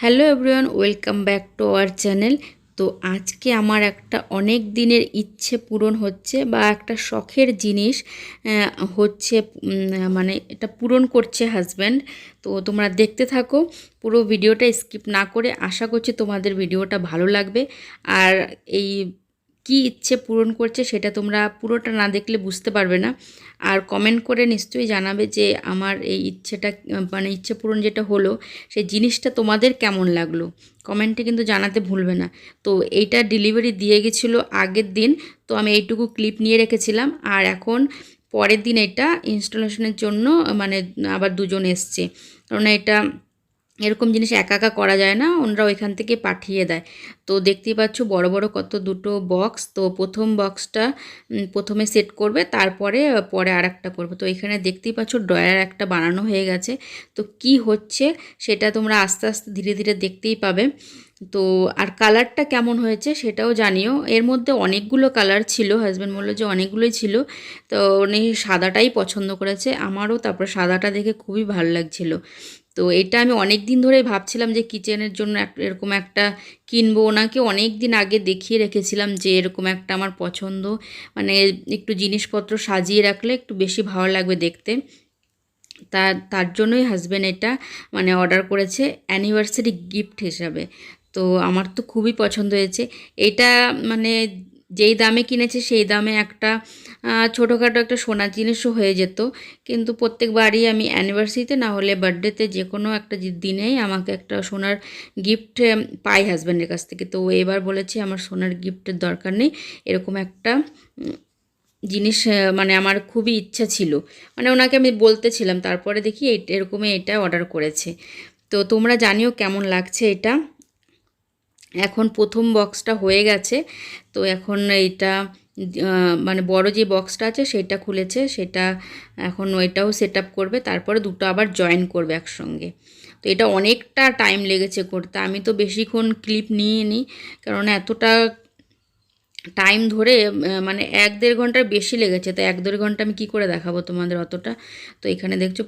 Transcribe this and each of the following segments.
Hello everyone, welcome back to our channel. তো আজকে আমার একটা অনেক দিনের ইচ্ছে পূরণ হচ্ছে বা একটা শখের জিনিস হচ্ছে মানে এটা পূরণ করছে হাজব্যান্ড তো তোমরা দেখতে থাকো, পুরো ভিডিওটা স্কিপ না করে আশা করছি তোমাদের ভিডিওটা ভালো লাগবে। আর এই কি ইচ্ছে পূরণ করছে সেটা তোমরা পুরোটা না দেখলে বুঝতে পারবে না। আর কমেন্ট করে নিশ্চয়ই জানাবে যে আমার এই ইচ্ছেটা মানে ইচ্ছে পূরণ যেটা হলো, সেই জিনিসটা তোমাদের কেমন লাগল? কমেন্টে কিন্তু জানাতে ভুলবে না। তো এইটা ডেলিভারি দিয়ে গেছিল আগের দিন, তো আমি এইটুকু ক্লিপ নিয়ে রেখেছিলাম। আর এখন পরের দিন এটা ইনস্টলেশনের জন্য মানে আবার দুজন এসছে। কারণ এটা এরকম জিনিস একা একা করা যায় না ওনারা ওইখান থেকে পাঠিয়ে দেয়। তো দেখতেই পাচ্ছ বড় বড় কত দুটো বক্স তো প্রথম বক্সটা প্রথমে সেট করবে, তারপরে, পরে আর একটা করবে। তো এখানে দেখতেই পাচ্ছ ড্রয়ার একটা বানানো হয়ে গেছে। তো কি হচ্ছে সেটা তোমরা আস্তে আস্তে ধীরে ধীরে দেখতেই পাবে। তো আর কালারটা কেমন হয়েছে সেটাও জানিও। এর মধ্যে অনেকগুলো কালার ছিল হাজব্যান্ড বলল যে অনেকগুলোই ছিল। তো উনি সাদাটাই পছন্দ করেছে। আমারও তারপর সাদাটা দেখে খুবই ভালো লাগছিল। তো এটা আমি অনেক দিন ধরেই ভাবছিলাম যে কিচেনের জন্য এরকম একটা কিনবো ওনাকে অনেক দিন আগে দেখিয়ে রেখেছিলাম যে এরকম একটা আমার পছন্দ। মানে একটু জিনিসপত্র সাজিয়ে রাখলে একটু বেশি ভালো লাগবে দেখতে। তার তার জন্যই হাজব্যান্ড এটা মানে অর্ডার করেছে অ্যানিভার্সারি গিফট হিসাবে। তো আমার তো খুবই পছন্দ হয়েছে। এটা মানে যেই দামে কিনেছে সেই দামে একটা ছোটোখাটো একটা সোনার জিনিসও হয়ে যেত। কিন্তু প্রত্যেকবারই আমি অ্যানিভার্সারিতে না হলে বার্থডেতে যে কোনো একটা দিনেই আমাকে একটা সোনার গিফট পাই হাজব্যান্ডের কাছ থেকে। তো এবার বলেছে, আমার সোনার গিফটের দরকার নেই। এরকম একটা জিনিস মানে আমার খুবই ইচ্ছা ছিল। মানে ওনাকে আমি বলতেছিলাম, তারপরে দেখি এরকমই এটা অর্ডার করেছে। তো তোমরা জানিও কেমন লাগছে এটা? এখন প্রথম বক্সটা হয়ে গেছে। তো এখন এটা মানে বড় যে বক্সটা আছে সেটা খুলেছে, সেটা এখন ওইটাও সেট করবে, তারপরে দুটো আবার জয়েন করবে একসঙ্গে। তো এটা অনেকটা টাইম লেগেছে করতে। আমি তো বেশিক্ষণ ক্লিপ নিয়ে নিই কারণ এতটা টাইম ধরে মানে এক দেড় ঘণ্টার বেশি লেগেছে। তো এক দেড় ঘণ্টা আমি কি করে দেখাবো তোমাদের অতটা? তো এখানে দেখছ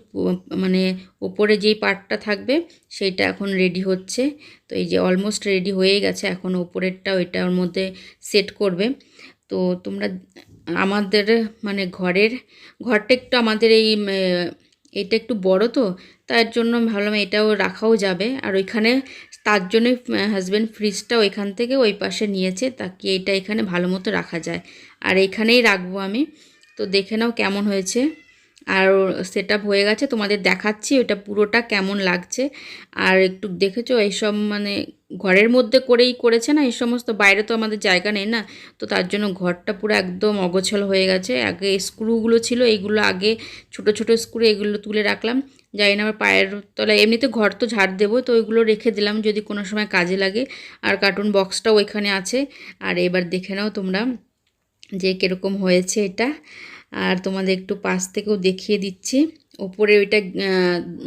মানে ওপরে যেই পার্টটা থাকবে, সেইটা এখন রেডি হচ্ছে। তো এই যে অলমোস্ট রেডি হয়ে গেছে, এখন ওপরেরটা ওইটা ওর মধ্যে সেট করবে। তো তোমরা, আমাদের মানে ঘরের, ঘরটা একটু আমাদের এই এটা একটু বড় তো, তার জন্য ভাবলাম এটাও রাখাও যাবে। আর ওইখানে তার জন্য হাজব্যান্ড ফ্রিজটা ওইখান থেকে ওই পাশে নিয়েছে, তাকে এটা এখানে ভালো মতো রাখা যায়। আর এখানেই রাখব আমি। তো দেখে নাও কেমন হয়েছে। আর সেট হয়ে গেছে, তোমাদের দেখাচ্ছি ওটা পুরোটা কেমন লাগছে। আর একটু দেখেছ, এইসব মানে ঘরের মধ্যে করেই করেছে না, এই সমস্ত, বাইরে তো আমাদের জায়গা নেই না, তো তার জন্য ঘরটা পুরো একদম অগোছল হয়ে গেছে। আগে স্ক্রুগুলো ছিল, এইগুলো আগে ছোট ছোট স্ক্রু এগুলো তুলে রাখলাম। জানি না আমার পায়ের তলায়, এমনিতে ঘর তো ঝাড় দেবো, তো ওইগুলো রেখে দিলাম যদি কোনো সময় কাজে লাগে। আর কার্টুন বক্সটাও ওইখানে আছে। আর এবার দেখে নাও তোমরা যে কীরকম হয়েছে এটা। আর তোমাদের একটু পাশ থেকেও দেখিয়ে দিচ্ছি। ওপরে ওইটা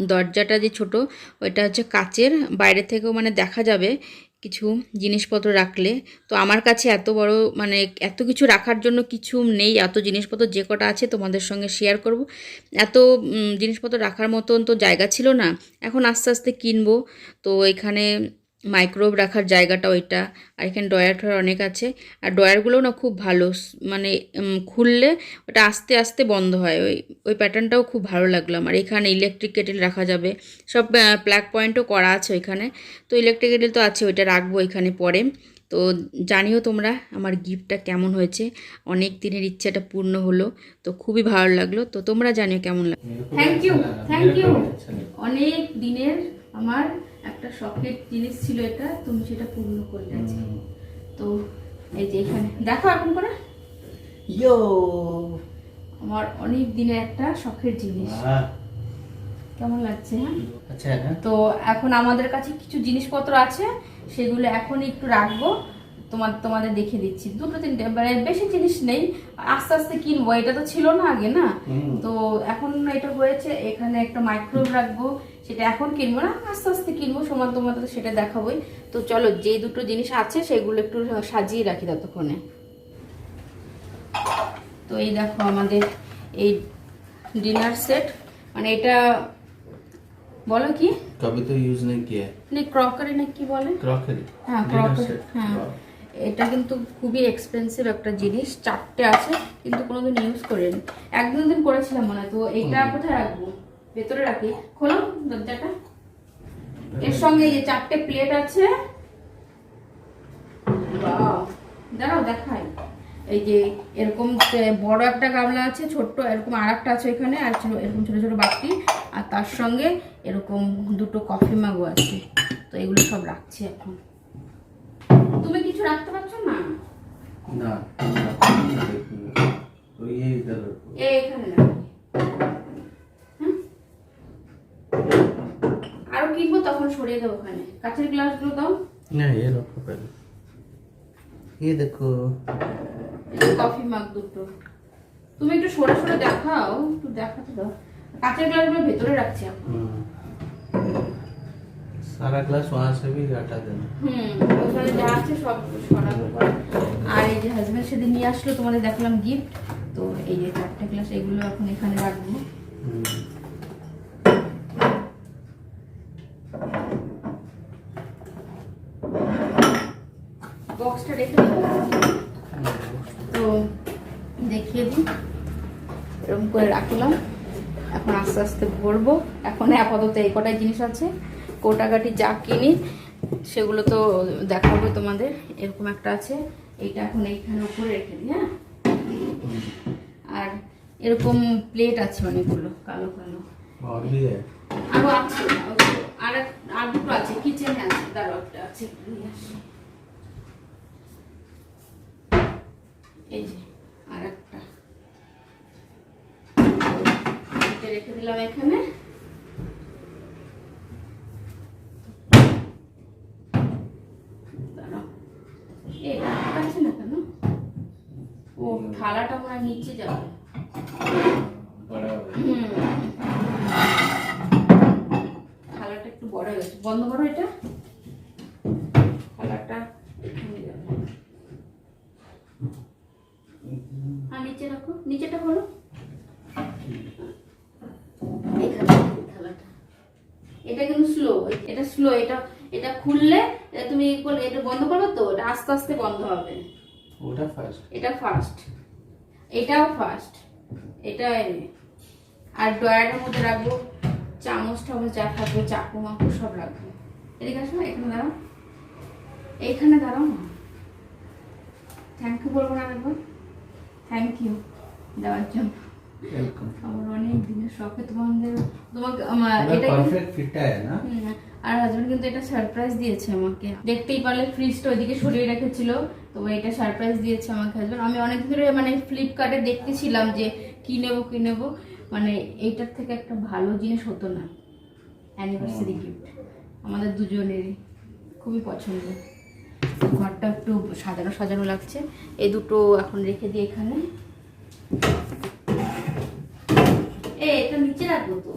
দরজাটা যে ছোট, ওইটা হচ্ছে কাচের। বাইরে থেকেও মানে দেখা যাবে কিছু জিনিসপত্র রাখলে। তো আমার কাছে এত বড় মানে এত কিছু রাখার জন্য কিছু নেই। এত জিনিসপত্র যে কটা আছে তোমাদের সঙ্গে শেয়ার করব। এত জিনিসপত্র রাখার মতন তো জায়গা ছিল না। এখন আস্তে আস্তে কিনবো। তো এখানে মাইক্রোওয়েভ রাখার জায়গাটা ওইটা আর এখানে ডয়ার টয়ার অনেক আছে আর ডয়ারগুলোও না খুব ভালো মানে খুললে ওটা আস্তে আস্তে বন্ধ হয় ওই ওই প্যাটার্নটাও খুব ভালো লাগল আমার এখানে ইলেকট্রিক কেটেল রাখা যাবে সব প্লাগ পয়েন্টও করা আছে ওইখানে তো ইলেকট্রিক কেটেল তো আছে ওইটা রাখব এখানে পরে তো জানিও তোমরা আমার গিফটটা কেমন হয়েছে অনেক দিনের ইচ্ছাটা পূর্ণ হলো তো খুবই ভালো লাগল তো তোমরা জানিও কেমন লাগল থ্যাংক ইউ থ্যাংক ইউ অনেক দিনের আমার একটা শখের জিনিস ছিল এটা তুমি সেটা পূর্ণ করলে আজকে। তো এই যে এখানে দেখো এখন করে। ইয়ো। আমার অনেক দিনের একটা শখের জিনিস। কেমন লাগছে হ্যাঁ? আচ্ছা হ্যাঁ। তো এখন আমাদের কাছে কিছু জিনিসপত্র আছে সেগুলো এখন একটু রাখব। তোমার তোমাদের দেখে দিচ্ছি। দুটো তিনটে মানে বেশি জিনিস নেই। আস্তে আস্তে কিনবো এটা তো ছিল না আগে না? তো এখন এটা হয়েছে এখানে একটা মাইক্রোওয়েভ রাখব সেটা এখন কিনবো না আস্তে আস্তে কিনবো সময় তোমাদের সেটা দেখাবোই। তো চলো যে দুটো জিনিস আছে সেগুলো একটু সাজিয়ে রাখি ততক্ষণে। তো এই দেখো আমাদের এই ডিনার সেট মানে এটা বলো কি? কবে তো ইউজ নেই কি? নেই ক্রকারি না কি বলে? ক্রকারি হ্যাঁ ক্রকারি হ্যাঁ। এটা কিন্তু খুবই এক্সপেন্সিভ একটা জিনিস চারটে আছে কিন্তু কোনোদিন ইউজ করিনি। এক দুই দিন করেছিলাম মনে তো এটা কোথায় রাখব? ভেতরে রাখি। খোলো দরজাটা। এর সঙ্গে যে চারটে প্লেট আছে! দাঁড়াও দেখাই। এই যে এরকম বড় একটা গামলা আছে ছোট্ট এরকম আর একটা আছে এখানে আর এরকম ছোট ছোট বাটি আর তার সঙ্গে এরকম দুটো কফি মাগও আছে। তো এগুলো সব রাখছি এখন। তুমি কিছু রাখতে পারছ না? না আরও কিনবো তখন সরিয়ে দেবো ওখানে। কাছের গ্লাসগুলো দাও। না এ রাখো পেলে এ দেখো। কফি মাগ দুটো। তুমি একটু সরে সরে দেখাও একটু দেখাতে দাও। কাঁচের গ্লাসগুলো ভেতরে রাখছি এখন। সারা ক্লাস ওয়ান সেভি আটা দেন। হুম, ওখানে যা আছে সব সরাবো। আর এই যে হাজবেন্ড সেদিন নিয়ে আসলো, তোমাদের দেখলাম গিফট তো এই যে চারটে ক্লাস এগুলো এখন এখানে রাখব। বক্সটা রেখে তো দেখিয়ে দিই। এরকম করে রাখলাম। এখন আস্তে আস্তে ভরবো। এখন আপাতত এই কটাই জিনিস আছে। কোটাকাটি যা কিনি সেগুলো তো দেখাবো তোমাদের এরকম একটা আছে। এইটা এখন এইখানে উপরে রেখে দিই হ্যাঁ? আর এরকম প্লেট আছে অনেকগুলো কালো কালো। আরও আছে আর আর দুটো আছে কিচেনে আছে দাঁড়ো আছে এই যে আর একটা রেখে দিলাম এখানে। থালাটা মনে নিচে যাবে। থালাটা একটু বড় হয়ে গেছে। বন্ধ করো এটা। থালাটা আর নিচে রাখো। নিচেটা করো এটা কিন্তু স্লো এটা স্লো এটা এটা খুললে তুমি এটা বন্ধ করো তো? এটা আস্তে আস্তে বন্ধ হবে। ওটা ফার্স্ট এটা ফার্স্ট এটাও ফার্স্ট এটা এনে আর ড্রয়ারের মধ্যে রাখব, চামচ টামচ যা থাকবে, চাকু মাকু সব রাখব। এদিকে আসো, এখানে দাঁড়াও। এইখানে দাঁড়াও না। থ্যাংক ইউ বলব না একবার থ্যাংক ইউ দেওয়ার জন্য। আমার অনেক দিনের শখে তোমাদের তোমাকে এটা পারফেক্ট ফিট আয় না? হ্যাঁ। আর হাজবেন্ড কিন্তু এটা সারপ্রাইজ দিয়েছে আমাকে। দেখতেই পারলে ফ্রিজটা ওইদিকে সরিয়ে রেখেছিল। তো এটা সারপ্রাইজ দিয়েছে আমাকে হাজবেন্ড আমি অনেক ধরে মানে ফ্লিপকার্টে দেখতেছিলাম যে কি নেব কি নেব। মানে এইটার থেকে একটা ভালো জিনিস হতো না। অ্যানিভার্সারি গিফট আমাদের দুজনেরই। খুবই পছন্দ। ঘরটা একটু সাজানো সাজানো লাগছে। এই দুটো এখন রেখে দিই এখানে। এ এটা নিচে রাখব তো।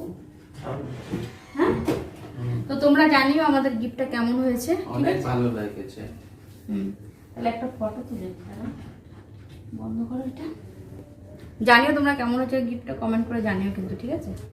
হ্যাঁ? তো তোমরা জানিও আমাদের গিফটটা কেমন হয়েছে ঠিক অনেক ভালো লেগেছে। তাহলে একটা ফটো তুলে বন্ধ করো এটা। জানিও তোমরা কেমন হয়েছে গিফটটা কমেন্ট করে জানিও কিন্তু ঠিক আছে?